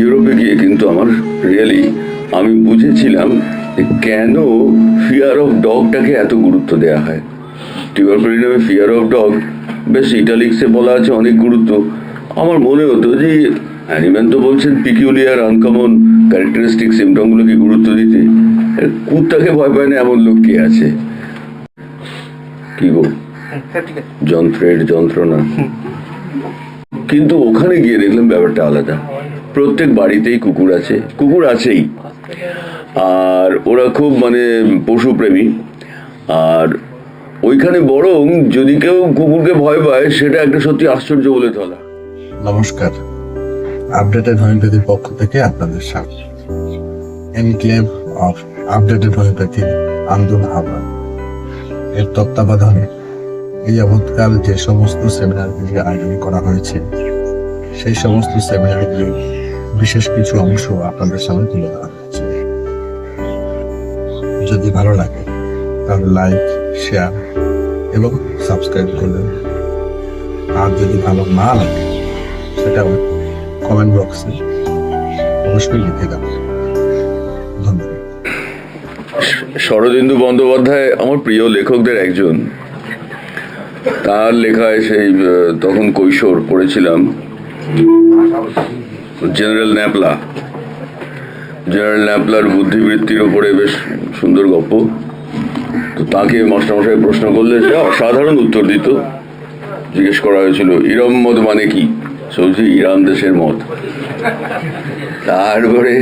ইউরোপে গিয়ে কিন্তু আমার রিয়েলি আমি বুঝেছিলাম যে কেন ফিয়ার অফ ডগটাকে এত গুরুত্ব দেওয়া হয়। টিউবারকুলিনামে ফিয়ার অফ ডগ বেশ ইটালিক্সে বলা আছে অনেক গুরুত্ব। আমার মনে হতো যে অ্যানিম্যান তো বলছেন পিকিউলিয়ার আনকমন ক্যারেক্টারিস্টিক সিমটমগুলোকে গুরুত্ব দিতে। কুত্তাকে ভয় পায় না এমন লোক কে আছে? কি গো? যন্ত্রের যন্ত্রণা। কিন্তু ওখানে গিয়ে দেখলাম ব্যাপারটা আলাদা। প্রত্যেক বাড়িতেই কুকুর আছে। কুকুর আছেই। আর ওরা খুব মানে পশুপ্রেমী। আর ওইখানে বরং যদি কেউ কুকুরকে ভয় পায়, সেটা একটা সত্যি আশ্চর্য বলে তোলা নমস্কার। আপডেটেড হোমিওপ্যাথির পক্ষ থেকে আপনাদের স্বাগত। এনক্লেভ অফ আপডেটেড হোমিওপ্যাথি আন্দোলন হাবড়া এর তত্ত্বাবধানে এই যাবৎকাল যে সমস্ত সেমিনারগুলি আয়োজন করা হয়েছে, সেই সমস্ত সেমিনারগুলির বিশেষ কিছু অংশ আপনাদের সামনে তুলে ধরা হয়েছে। যদি ভালো লাগে, তাহলে লাইক শেয়ার এবং সাবস্ক্রাইব করবেন। আর যদি ভালো না লাগে সেটাও কমেন্ট বক্সে অবশ্যই লিখে ধন্যবাদ। শরদিন্দু বন্দ্যোপাধ্যায় আমার প্রিয় লেখকদের একজন। তার লেখায় সেই তখন কৈশোর পড়েছিলাম। জেনারেল ন্যাপলা জেনারেল ন্যাপলার বুদ্ধিবৃত্তির ওপরে বেশ সুন্দর গল্প তো তাকে মাস্টারমশাই প্রশ্ন করলে সে অসাধারণ উত্তর দিত। জিজ্ঞেস করা হয়েছিল, ইরম মত মানে কি? সৌজি ইরান দেশের মত তারপরে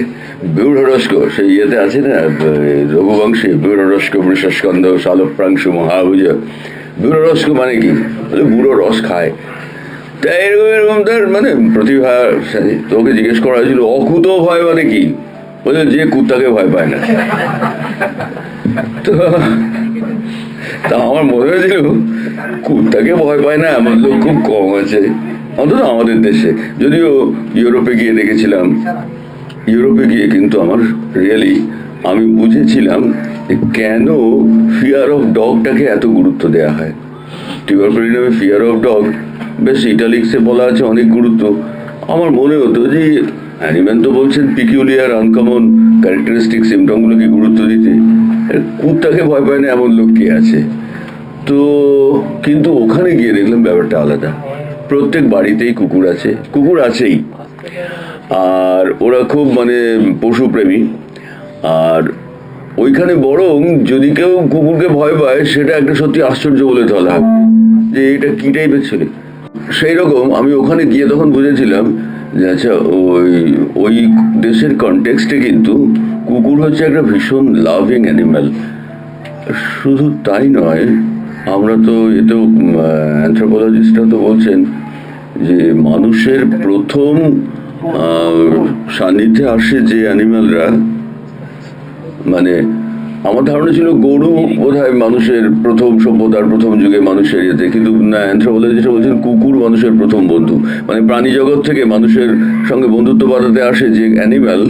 বিউঢ়রস্ক সেই ইয়েতে আছে না, রঘুবংশে বিউঢ়রস্ক বৃষস্কন্ধ, শালপ্রাংশু, মহাভুজ। বিউঢ়রস্ক মানে কি? বুড়ো রস খায়। তা এরকম এরকম তার মানে প্রতিভা, তোকে জিজ্ঞেস করা হয়েছিল, অকুত ভয় মানে কি? বলে যে কুত্তাকে ভয় পায় না। তো, তা আমার মনে হয়েছিল, কুত্তাকে ভয় পায় না এমন লোক খুব কম আছে। অন্তত আমাদের দেশে। যদিও ইউরোপে গিয়ে দেখেছিলাম। ইউরোপে গিয়ে কিন্তু আমার রিয়েলি আমি বুঝেছিলাম যে কেন ফিয়ার অফ ডগটাকে এত গুরুত্ব দেওয়া হয়। টিউবারকুলিনামে ফিয়ার অফ ডগ বেশ ইটালিক্সে বলা আছে অনেক গুরুত্ব। আমার মনে হতো যে অ্যানিম্যান তো বলছেন পিকিউলিয়ার আনকমন ক্যারেক্টারিস্টিক সিমটমগুলোকে গুরুত্ব দিতে? কুত্তাকে ভয় পায় না এমন লোক কে আছে? তো কিন্তু ওখানে গিয়ে দেখলাম ব্যাপারটা আলাদা। প্রত্যেক বাড়িতেই কুকুর আছে, কুকুর আছেই। আর ওরা খুব মানে পশুপ্রেমী আর ওইখানে বরং যদি কেউ কুকুরকে ভয় পায়, সেটা একটা সত্যি আশ্চর্য বলে তোলা যে এটা কি টাইপের ছেলে? সেই রকম আমি ওখানে গিয়ে তখন বুঝেছিলাম যে আচ্ছা ওই ওই দেশের কনটেক্সটে কিন্তু কুকুর হচ্ছে একটা ভীষণ লাভিং অ্যানিম্যাল শুধু তাই নয়, আমরা তো এতেও অ্যান্থ্রোপোলজিস্টরা তো বলছেন যে মানুষের প্রথম সান্নিধ্যে আসে যে অ্যানিম্যালরা মানে আমার ধারণা ছিল গরু বোধহয় মানুষের প্রথম সভ্যতার প্রথম যুগে মানুষের ইয়েতে, কিন্তু না অ্যান্থ্রোপোলজিস্টরা বলছেন কুকুর মানুষের প্রথম বন্ধু। মানে প্রাণী জগৎ থেকে মানুষের সঙ্গে বন্ধুত্ব বাড়াতে আসে যে অ্যানিম্যাল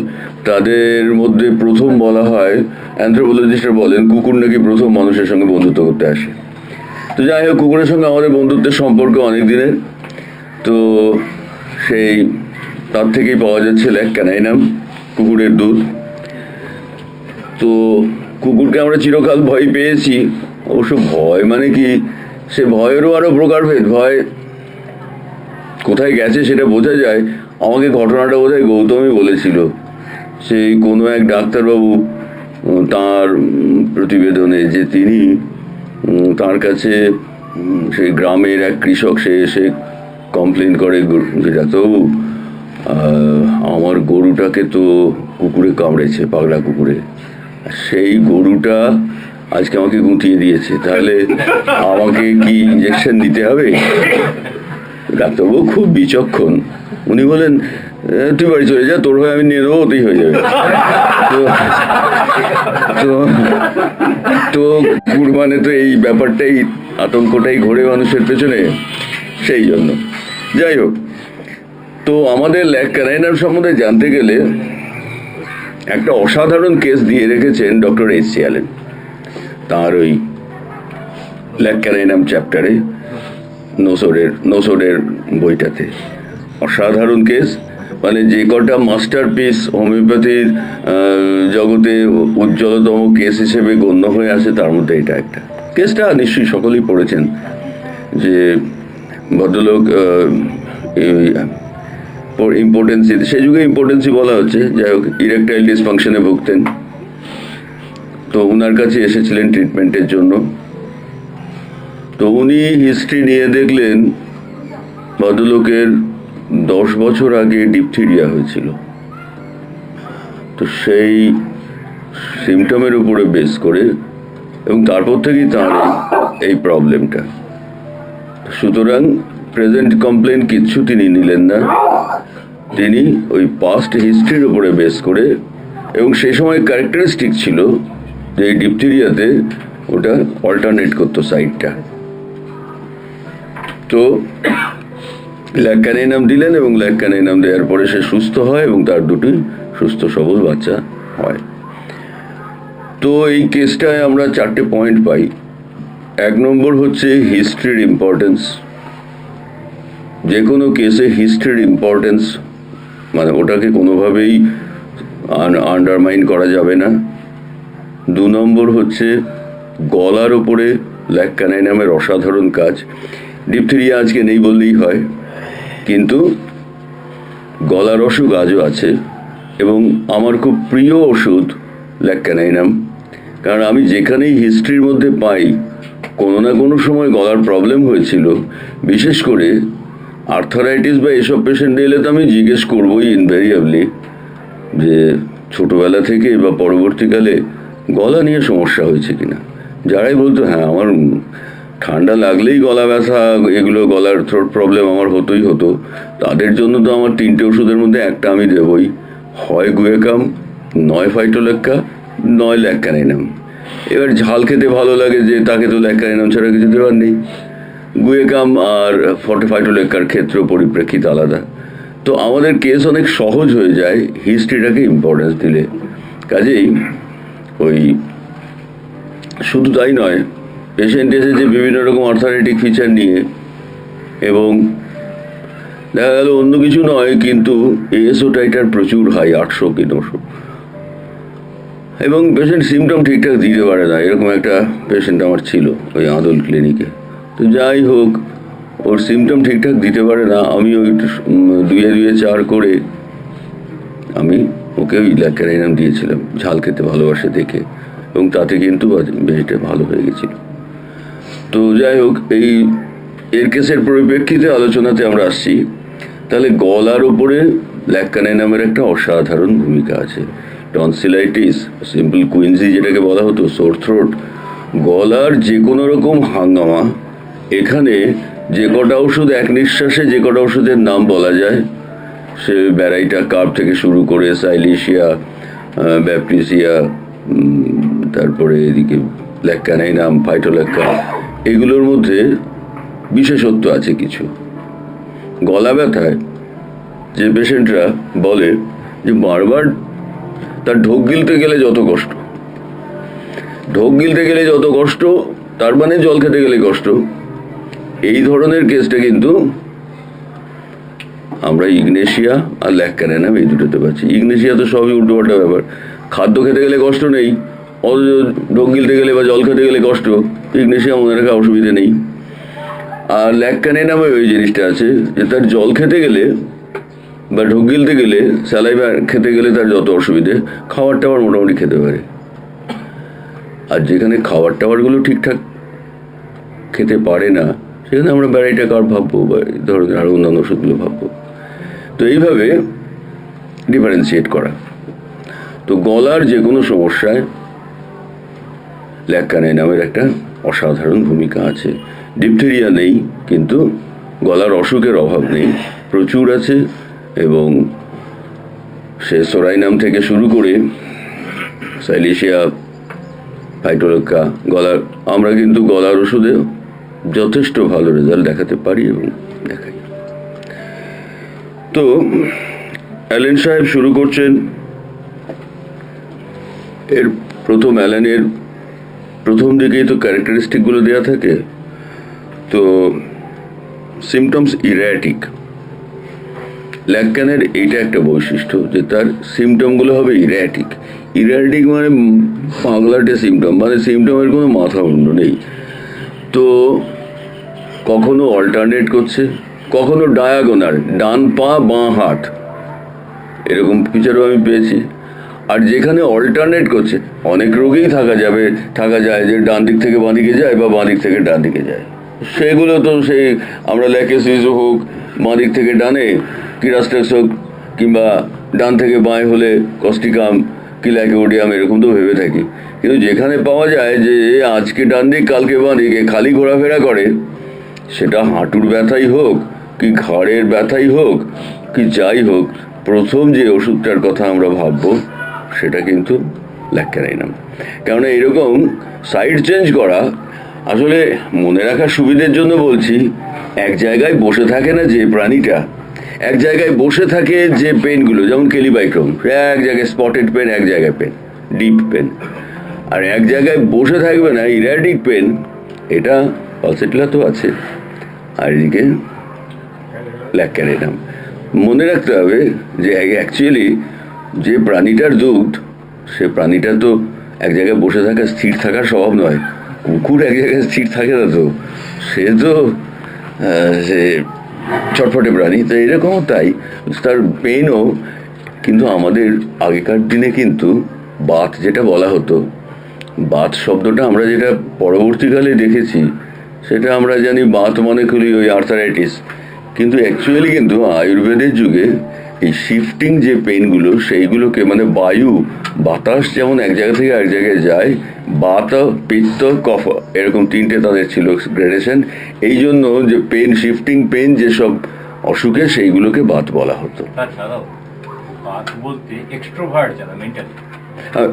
তাদের মধ্যে প্রথম বলা হয় অ্যান্থ্রোপোলজিস্টরা বলেন, কুকুর নাকি প্রথম মানুষের সঙ্গে বন্ধুত্ব করতে আসে। তো যাই হোক, কুকুরের সঙ্গে আমাদের বন্ধুত্বের সম্পর্ক অনেক দিনের। তো সেই, তার থেকেই পাওয়া যাচ্ছে ল্যাক ক্যানাইনাম, কুকুরের দুধ। তো কুকুরকে আমরা চিরকাল ভয় পেয়েছি। অবশ্য ভয় মানে কি? সে ভয়েরও আরও প্রকারভেদ ভয় কোথায় গেছে সেটা বোঝা যায়। আমাকে ঘটনাটা বোধহয় গৌতমই বলেছিল। সেই কোনো এক ডাক্তারবাবু তার প্রতিবেদনে যে তিনি তার কাছে সেই গ্রামের এক কৃষক, সে এসে কমপ্লেন করে যে ডাক্তারবাবু আমার গরুটাকে তো কুকুরে কামড়েছে, পাগলা কুকুরে। সেই গরুটা আজকে আমাকে গুঁতিয়ে দিয়েছে। তাহলে আমাকে কি ইঞ্জেকশন দিতে হবে? ডাক্তারবাবু খুব বিচক্ষণ। উনি বলেন "এ, তুই বাড়ি চলে যা তোর হয়ে আমি নিয়ে নেব ওতেই হয়ে যাবে। তো তো তো কুকুর মানে তো এই ব্যাপারটাই আতঙ্কটাই ঘোরে মানুষের পেছনে। সেই জন্য। যাই হোক তো আমাদের ল্যাক ক্যারাইনার সম্বন্ধে জানতে গেলে একটা অসাধারণ কেস দিয়ে রেখেছেন ডক্টর এস সি অ্যালেন তাঁর ওই ল্যাক ক্যারাইনাম চ্যাপ্টারে নোসোডের নোসোডের বইটাতে। অসাধারণ কেস মানে যে কটা মাস্টার পিস হোমিওপ্যাথির জগতে উজ্জ্বলতম কেস হিসেবে গণ্য হয়ে আছে, তার মধ্যে এটা একটা। কেসটা নিশ্চয়ই সকলেই পড়েছেন যে ভদ্রলোক ইম্পর্টেন্সি সেই যুগে ইম্পর্টেন্সি বলা হচ্ছে, যাই হোক ইরেকটাইল ডিসফাংশনে ভুগতেন। তো ওনার কাছে এসেছিলেন ট্রিটমেন্টের জন্য। তো উনি হিস্ট্রি নিয়ে দেখলেন, ভদ্রলোকের দশ বছর আগে ডিপথিরিয়া হয়েছিল। তো সেই সিমটমের উপরে বেস করে, এবং তারপর থেকেই তার এই- এই প্রবলেমটা সুতরাং প্রেজেন্ট কমপ্লেন কিচ্ছু তিনি নিলেন না। তিনি ওই পাস্ট হিস্ট্রির উপরে বেস করে এবং সেই সময় ক্যারেক্টারিস্টিক ছিল যে এই ডিপথিরিয়াতে ওটা অল্টারনেট করতো সাইডটা তো ল্যাকানাইনাম দিলেন এবং ল্যাকানাইনাম দেওয়ার পরে সে সুস্থ হয় এবং তার দুটি সুস্থ সবল বাচ্চা হয়। তো এই কেসটায় আমরা চারটে পয়েন্ট পাই। এক নম্বর হচ্ছে হিস্ট্রির ইম্পর্টেন্স যে কোনো কেসে হিস্ট্রির ইম্পর্টেন্স মানে ওটাকে কোনোভাবেই আন্ডারমাইন করা যাবে না। দু নম্বর হচ্ছে গলার ওপরে ল্যাকানাইনামের অসাধারণ কাজ। ডিপথেরিয়া আজকে নেই বললেই হয়, কিন্তু গলার অসুখ আজও আছে এবং আমার খুব প্রিয় ওষুধ ল্যাকানাইনাম কারণ আমি যেখানেই হিস্ট্রির মধ্যে পাই, কোনো না কোনো সময় গলার প্রবলেম হয়েছিল, বিশেষ করে আর্থারাইটিস বা এসব পেশেন্ট এলে তো আমি জিজ্ঞেস করবোই ইনভেরিয়েবলি যে ছোটবেলা থেকে বা পরবর্তীকালে গলা নিয়ে সমস্যা হয়েছে কিনা। যারাই বলতো হ্যাঁ আমার ঠান্ডা লাগলেই গলা ব্যথা, এগুলো গলার থ্রোট প্রবলেম আমার হতোই হতো। তাদের জন্য তো আমার তিনটে ওষুধের মধ্যে একটা আমি দেবই। হয় গুয়েকাম, নয় ফাইটোলেক্কা নয় ল্যাক্কানাইনাম এবার ঝাল খেতে ভালো লাগে যে তাকে তো ল্যাক্কানাইনাম ছাড়া কিছু দেওয়ার নেই। গুয়েকাম আর ফর্টি ফাইটোলেক্কার ক্ষেত্র পরিপ্রেক্ষিত আলাদা। তো আমাদের কেস অনেক সহজ হয়ে যায় হিস্ট্রিটাকে ইম্পর্টেন্স দিলে। কাজেই ওই শুধু তাই নয় পেশেন্ট এসেছে বিভিন্ন রকম অর্থনৈতিক ফিচার নিয়ে এবং দেখা গেল অন্য কিছু নয়, কিন্তু এএসও টাইটার প্রচুর হাই আটশো কি নশো। এবং পেশেন্ট সিমটম ঠিকঠাক দিতে পারে না, এরকম একটা পেশেন্ট আমার ছিল, ওই আদল ক্লিনিকে তো যাই হোক, ওর সিমটম ঠিকঠাক দিতে পারে না আমি ওই দুয়ে দুয়ে চার করে আমি ওকে ওই ল্যাকারাইনাম দিয়েছিলাম, ঝাল খেতে ভালোবাসে দেখে, এবং তাতে কিন্তু বেশিটা ভালো হয়ে গেছিল। তো যাই হোক, এই এর কেসের পরিপ্রেক্ষিতে আলোচনাতে আমরা আসছি। তাহলে গলার ওপরে ল্যাকানাইনামের একটা অসাধারণ ভূমিকা আছে। টনসিলাইটিস, সিম্পল কুইন্সি যেটাকে বলা হতো সোর থ্রোট গলার যে কোনো রকম হাঙ্গামা এখানে যে কটা ওষুধ, এক নিঃশ্বাসে যে কটা ওষুধের নাম বলা যায়, সে ব্যারাইটা কার্প থেকে শুরু করে সাইলিশিয়া ব্যাপটিসিয়া তারপরে এদিকে ল্যাক্কানাইনাম, ফাইটোল্যাক্কা, এগুলোর মধ্যে বিশেষত্ব আছে কিছু। গলা ব্যথায় যে পেশেন্টরা বলে যে বারবার তার ঢোক গিলতে গেলে যত কষ্ট। ঢোক গিলতে গেলে যত কষ্ট, তার মানে জল খেতে গেলে কষ্ট। এই ধরনের কেসটা কিন্তু আমরা ইগনেশিয়া আর ল্যাক ল্যাক্কারেনাম এই দুটোতে পাচ্ছি। ইগনেশিয়া তো সবই উল্টোপাল্টা ব্যাপার। খাদ্য খেতে গেলে কষ্ট নেই, অথচ ঢোক গিলতে গেলে বা জল খেতে গেলে কষ্ট ইগনেশিয়া মনে রাখা অসুবিধে নেই। আর ল্যাক্কানে নামে ওই জিনিসটা আছে যে তার জল খেতে গেলে বা ঢোক গিলতে গেলে স্যালাইভা খেতে গেলে তার যত অসুবিধে, খাবার টাবার মোটামুটি খেতে পারে। আর যেখানে খাবার টাবারগুলো ঠিকঠাক খেতে পারে না সেখানে আমরা ব্যারাইটা কার ভাববো বা এই ধরনের আরও অন্যান্য ওষুধগুলো ভাববো। তো এইভাবে ডিফারেন্সিয়েট করা। তো গলার যে কোনো সমস্যায় ল্যাকানে নামের একটা অসাধারণ ভূমিকা আছে। ডিপথেরিয়া নেই, কিন্তু গলার অসুখের অভাব নেই। প্রচুর আছে এবং সে সোরাইনাম থেকে শুরু করে সাইলিশিয়া, ফাইটোলক্কা, গলার, আমরা কিন্তু গলার ওষুধে যথেষ্ট ভালো রেজাল্ট দেখাতে পারি এবং দেখাই। তো, অ্যালেন সাহেব শুরু করছেন। এর প্রথম অ্যালেনের প্রথম দিকেই তো ক্যারেক্টারিস্টিকগুলো দেওয়া থাকে। তো সিমটমস ইরাটিক ল্যাকক্যানের এইটা একটা বৈশিষ্ট্য যে তার সিমটমগুলো হবে ইরাটিক ইরাটিক মানে পাগলাটে সিমটম মানে সিমটমের কোনো মাথা মুন্ড নেই। তো কখনো অল্টারনেট করছে, কখনো ডায়াগোনাল ডান পা, বাঁ হাত। এরকম ফিচারও আমি পেয়েছি। আর যেখানে অল্টারনেট করছে, অনেক রোগেই থাকা যাবে, থাকা যায় যে ডান দিক থেকে বাঁ দিকে যায় বা বাঁ দিক থেকে ডান দিকে যায়। সেগুলো তো সেই আমরা ল্যাকেসিস হোক, বাঁ দিক থেকে ডানে, কিরাস্টেক্স হোক, কিংবা ডান থেকে বাঁয়ে হলে কস্টিকাম কি ল্যাকেওডিয়াম এরকম তো ভেবে থাকি। কিন্তু যেখানে পাওয়া যায় যে আজকে ডান দিক, কালকে বাঁ দিকে খালি ঘোরাফেরা করে, সেটা হাঁটুর ব্যথাই হোক, কি ঘাড়ের ব্যথাই হোক, কি যাই হোক, প্রথম যে ওষুধটার কথা আমরা ভাববো, সেটা কিন্তু ল্যাক্যারাইনাম কেননা এরকম সাইড চেঞ্জ করা, আসলে মনে রাখার সুবিধের জন্য বলছি, এক জায়গায় বসে থাকে না যে প্রাণীটা এক জায়গায় বসে থাকে যে পেনগুলো, যেমন কেলিবাইক্রম। এক জায়গায় স্পটেড পেন, এক জায়গায় পেন, ডিপ পেন। আর এক জায়গায় বসে থাকবে না ইরাটিক পেন, এটা পালসেটলা তো আছে। আর এদিকে ল্যাক্যারেনাম মনে রাখতে হবে যে অ্যাকচুয়ালি যে প্রাণীটার দুধ, সে প্রাণীটা তো এক জায়গায় বসে থাকা, স্থির থাকার স্বভাব নয়। কুকুর এক জায়গায় স্থির থাকে না তো। সে তো সে ছটফটে প্রাণী তো এরকমও তাই। তার পেনও কিন্তু আমাদের আগেকার দিনে কিন্তু বাত যেটা বলা হতো, বাত শব্দটা আমরা যেটা পরবর্তীকালে দেখেছি, সেটা আমরা জানি বাত মনে করি ওই আর্থারাইটিস কিন্তু অ্যাকচুয়ালি কিন্তু আয়ুর্বেদের যুগে এই শিফটিং যে পেনগুলো সেইগুলোকে মানে বায়ু বাতাস যেমন এক জায়গা থেকে এক জায়গায় যায় বাত পিত্ত কফ এরকম তিনটে তাদের ছিল গ্রেডেশন এই জন্য যে পেন শিফটিং পেন যেসব অসুখে সেইগুলোকে বাত বলা হতো।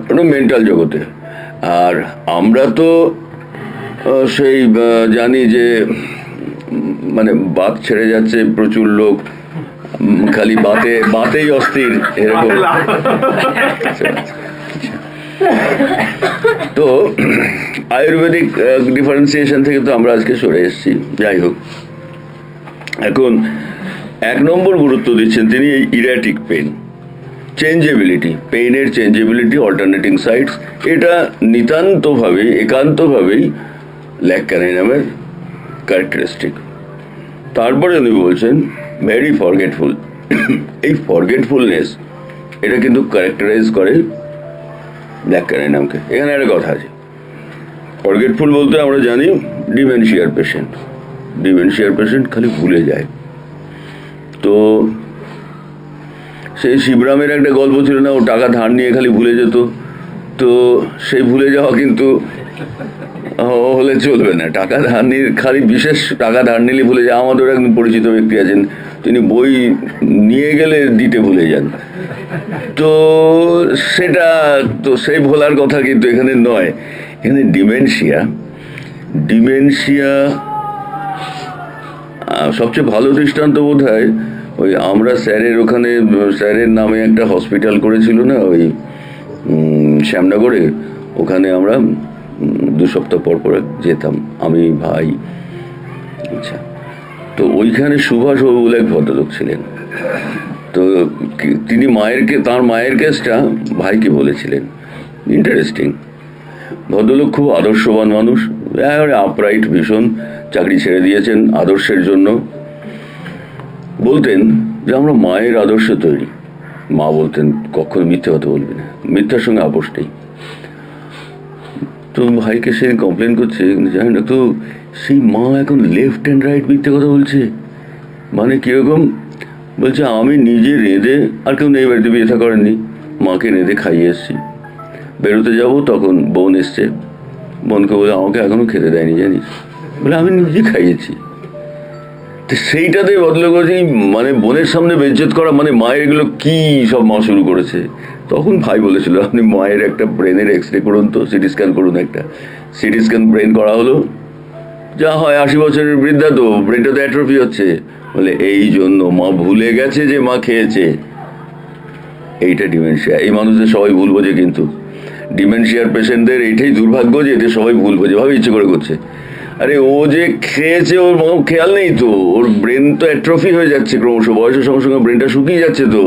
ওটা মেন্টাল জগতে। আর আমরা তো সেই জানি যে মানে বাত ছেড়ে যাচ্ছে প্রচুর লোক খালি বাতে বাতেই অস্থির এরকম। তো আয়ুর্বেদিক ডিফারেন্সিয়েশন থেকে তো আমরা আজকে সরে এসেছি। যাই হোক। এখন এক নম্বর গুরুত্ব দিচ্ছেন তিনি এই ইরাটিক পেন চেঞ্জেবিলিটি পেইনের চেঞ্জেবিলিটি অল্টারনেটিং সাইটস এটা নিতান্তভাবেই একান্তভাবেই ল্যাক্যানাইনামের ক্যারেক্টারিস্টিক তারপরে উনি বলছেন ভেরি ফরগেটফুল এই ফরগেটফুলনেস এটা কিন্তু ক্যারেক্টারাইজ করে ল্যাক্যানাইনামকে এখানে একটা কথা আছে। ফরগেটফুল বলতে আমরা জানি ডিমেনশিয়ার পেশেন্ট ডিমেনশিয়ার পেশেন্ট খালি ভুলে যায়। তো সেই শিবরামের একটা গল্প ছিল না, ও টাকা ধার নিয়ে খালি ভুলে যেত। তো সেই ভুলে যাওয়া কিন্তু হলে চলবে না। টাকা ধার নিয়ে, খালি বিশেষ টাকা ধার নিলে ভুলে যায়। আমাদের একজন পরিচিত ব্যক্তি আছেন তিনি বই নিয়ে গেলে দিতে ভুলে যান। তো সেটা তো সেই ভোলার কথা কিন্তু এখানে নয়। এখানে ডিমেনশিয়া। ডিমেনশিয়া সবচেয়ে ভালো দৃষ্টান্ত বোধ হয় ওই আমরা স্যারের ওখানে, স্যারের নামে একটা হসপিটাল করেছিল না ওই শ্যামনগরে। ওখানে আমরা দু সপ্তাহ পর পর যেতাম। আমি, ভাই আচ্ছা। তো ওইখানে সুভাষ বাবু বলে এক ভদ্রলোক ছিলেন। তো তিনি মায়েরকে তার মায়ের কেসটা ভাইকে বলেছিলেন। ইন্টারেস্টিং ভদ্রলোক খুব আদর্শবান মানুষ। আপরাইট ভীষণ চাকরি ছেড়ে দিয়েছেন আদর্শের জন্য। বলতেন যে আমরা মায়ের আদর্শ তৈরি। মা বলতেন, কখনো মিথ্যে কথা বলবি না। মিথ্যার সঙ্গে আপোষ নেই। তো ভাইকে সে কমপ্লেন করছে জানি না তো, সেই মা এখন লেফট অ্যান্ড রাইট মিথ্যে কথা বলছে। মানে কীরকম বলছে, আমি নিজে রেঁধে আর কেউ নেই বাড়িতে, বিয়ে করেননি। মাকে রেঁধে খাইয়ে এসছি। বেরোতে যাব, তখন বোন এসছে। বোনকে বলে, আমাকে এখনও খেতে দেয়নি, জানিস? বলে, আমি নিজে খাইয়েছি। তো সেইটাতে বদলে করেছি মানে বোনের সামনে বেজ্জত করা মানে মায়ের এগুলো কি সব মা শুরু করেছে? তখন ভাই বলেছিল, আপনি মায়ের একটা ব্রেনের এক্স রে করুন তো সিটি স্ক্যান করুন একটা। সিটি স্ক্যান ব্রেন করা হলো। যা হয় আশি বছরের বৃদ্ধা তো ব্রেনটা তো অ্যাট্রফি হচ্ছে। বলে, এই জন্য মা ভুলে গেছে যে মা খেয়েছে। এইটা ডিমেনশিয়া এই মানুষদের সবাই ভুল বোঝে কিন্তু। ডিমেনশিয়ার পেশেন্টদের এইটাই দুর্ভাগ্য যে এদের সবাই ভুল বোঝে, ভাবে ইচ্ছে করে করছে। আরে, ও যে খেয়েছে, ওর খেয়াল নেই তো। ওর ব্রেন তো অ্যাট্রফি হয়ে যাচ্ছে ক্রমশ। বয়সের সঙ্গে সঙ্গে ব্রেনটা শুকিয়ে যাচ্ছে তো।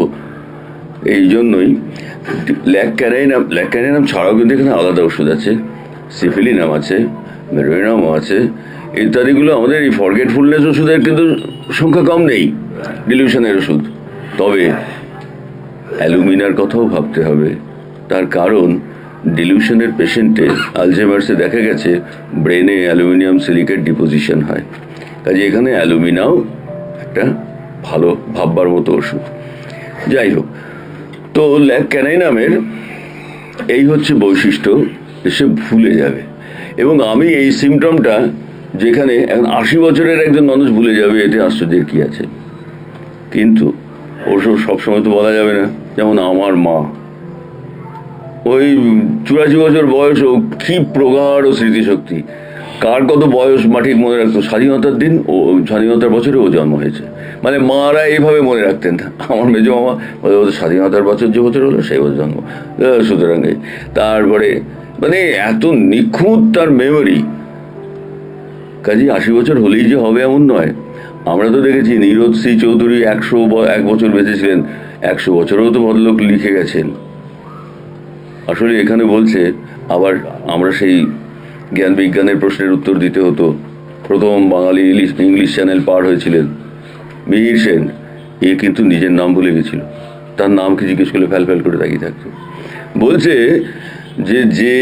এই জন্যই ল্যাক ক্যারাইনাম ল্যাক ক্যারাইনাম ছাড়াও কিন্তু এখানে আলাদা ওষুধ আছে, সিফিলিনাম আছে, মেরোইনামও আছে, ইত্যাদিগুলো আমাদের এই ফরগেটফুলনেস ওষুধের কিন্তু সংখ্যা কম নেই ডিলিউশনের ওষুধ। তবে অ্যালুমিনার কথাও ভাবতে হবে, তার কারণ ডিলিউশনের পেশেন্টে আলজেমার্সে দেখা গেছে, ব্রেনে অ্যালুমিনিয়াম সিলিকেট ডিপোজিশন হয়। কাজে এখানে অ্যালুমিনাও একটা ভালো, ভাববার মতো ওষুধ। যাই হোক তো ক্যানাইনামের এই হচ্ছে বৈশিষ্ট্য সে ভুলে যাবে। এবং আমি এই সিমটমটা যেখানে এখন আশি বছরের একজন মানুষ ভুলে যাবে, এতে আশ্চর্যের কি আছে? কিন্তু ওসব সবসময় তো বলা যাবে না, যেমন আমার মা। ওই চুরাশি বছর বয়স ও কি প্রগাঢ় স্মৃতিশক্তি। কার কত বয়স মা ঠিক মনে রাখতো? স্বাধীনতার দিন ও স্বাধীনতার বছরে ও জন্ম হয়েছে। মানে মারা এইভাবে মনে রাখতেন আমার মেজো মামা, ওদের স্বাধীনতার বছর যে বছর হলো, সেই বছর জন্ম। সুতরাং তারপরে মানে এত নিখুঁত তার মেমোরি কাজে আশি বছর হলেই যে হবে এমন নয়। আমরা তো দেখেছি নীরজ সি চৌধুরী একশো এক বছর বেঁচেছিলেন। একশো বছরেও তো ভদ্রলোক লিখে গেছেন। আসলে এখানে বলছে, আবার আমরা সেই জ্ঞান বিজ্ঞানের প্রশ্নের উত্তর দিতে হতো। প্রথম বাঙালি ইংলিশ ইংলিশ চ্যানেল পার হয়েছিলেন। মিহির সেন, এ কিন্তু নিজের নাম ভুলে গেছিল। তার নামকে জিজ্ঞেস করলে ফ্যাল ফ্যাল করে তাকিয়ে থাকতো। বলছে যে যে,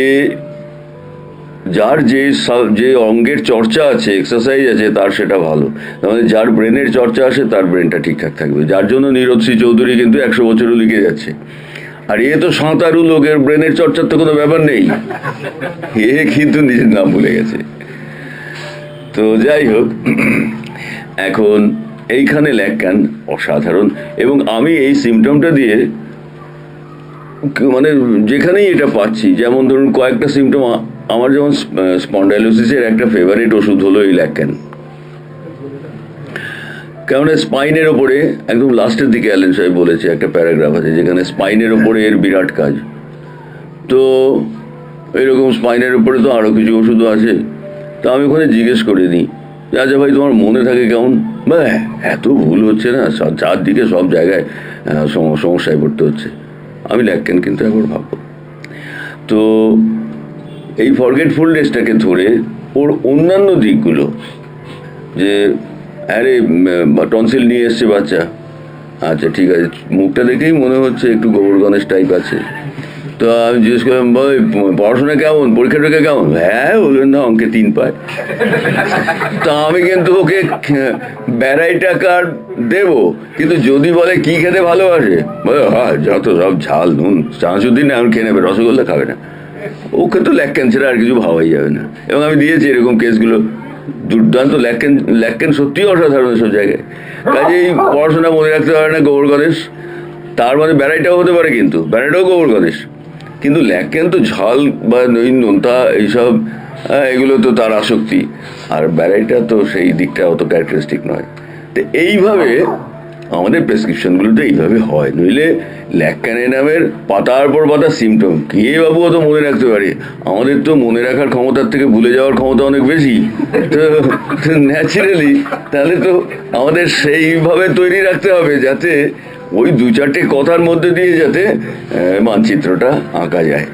যার যে যে অঙ্গের চর্চা আছে এক্সারসাইজ আছে, তার সেটা ভালো। মানে যার ব্রেনের চর্চা আছে তার ব্রেনটা ঠিকঠাক থাকবে। যার জন্য নীরজ সি চৌধুরী কিন্তু একশো বছরও লিখে যাচ্ছে। আর এ তো সাঁতারু লোকের ব্রেনের চর্চার তো কোনো ব্যাপার নেই। এ কিন্তু নিজের নাম ভুলে গেছে। তো যাই হোক, এখন এইখানে ল্যাক্যান অসাধারণ এবং আমি এই সিমটমটা দিয়ে মানে যেখানেই এটা পাচ্ছি, যেমন ধরুন কয়েকটা সিমটম আমার যেমন স্পন্ডাইলোসিসের একটা ফেভারিট ওষুধ হলো এই ল্যাক্যান কারণ স্পাইনের ওপরে একদম লাস্টের দিকে অ্যালেন সাহেব বলেছে, একটা প্যারাগ্রাফ আছে, যেখানে স্পাইনের ওপরে এর বিরাট কাজ। তো এরকম স্পাইনের ওপরে তো আরও কিছু ওষুধও আছে। তা আমি ওখানে জিজ্ঞেস করে নিই আচ্ছা ভাই, তোমার মনে থাকে কেমন? বা, এত ভুল হচ্ছে না চারদিকে সব জায়গায় সমস্যায় পড়তে হচ্ছে। আমি ল্যাকেন কিন্তু একবার ভাববো। তো এই ফরগেটফুলনেসটাকে ধরে ওর অন্যান্য দিকগুলো, যে আরে টনসিল নিয়ে এসছে বাচ্চা। আচ্ছা ঠিক আছে। মুখটা দেখেই মনে হচ্ছে একটু গোবর গণেশ টাইপ আছে। তো আমি জিজ্ঞেস করলাম, ভাই পড়াশোনা কেমন? পরীক্ষা টরীক্ষা কেমন? হ্যাঁ বললেন না, অঙ্কে তিন পায়। তা আমি কিন্তু ওকে বেড়াই টাকা দেবো? কিন্তু যদি বলে কি খেতে ভালোবাসে? বলে হ্যাঁ যত সব ঝাল, নুন চানাচুর না আমি খেয়ে নেবে, রসগোল্লা খাবে না। ওকে তো ল্যাক্যান ছাড়া আর কিছু ভাবাই যাবে না। এবং আমি দিয়েছি এরকম কেসগুলো দুর্দান্ত লেখেন লেখেন সত্যিই অসাধারণ সব জায়গায়। কাজেই পড়াশোনা মনে রাখতে পারে না গোবর গণেশ। তার মানে ব্যারাইটাও হতে পারে কিন্তু ব্যারাইটাও গোবর গণেশ। কিন্তু লেখেন তো ঝাল বা নই নোনতা এইসব এগুলো তো তার আসক্তি। আর ব্যারাইটা তো সেই দিকটা অত ক্যারেক্টারিস্টিক নয়। তো এইভাবে আমাদের প্রেসক্রিপশনগুলো তো এইভাবে হয়। নইলে ল্যাক্যানে নামের পাতার পর পাতা সিমটম কে বাবু অত মনে রাখতে পারে? আমাদের তো মনে রাখার ক্ষমতার থেকে ভুলে যাওয়ার ক্ষমতা অনেক বেশি। তো ন্যাচারালি তাহলে তো আমাদের সেইভাবে তৈরি রাখতে হবে যাতে ওই দু চারটে কথার মধ্যে দিয়ে যাতে মানচিত্রটা আঁকা যায়।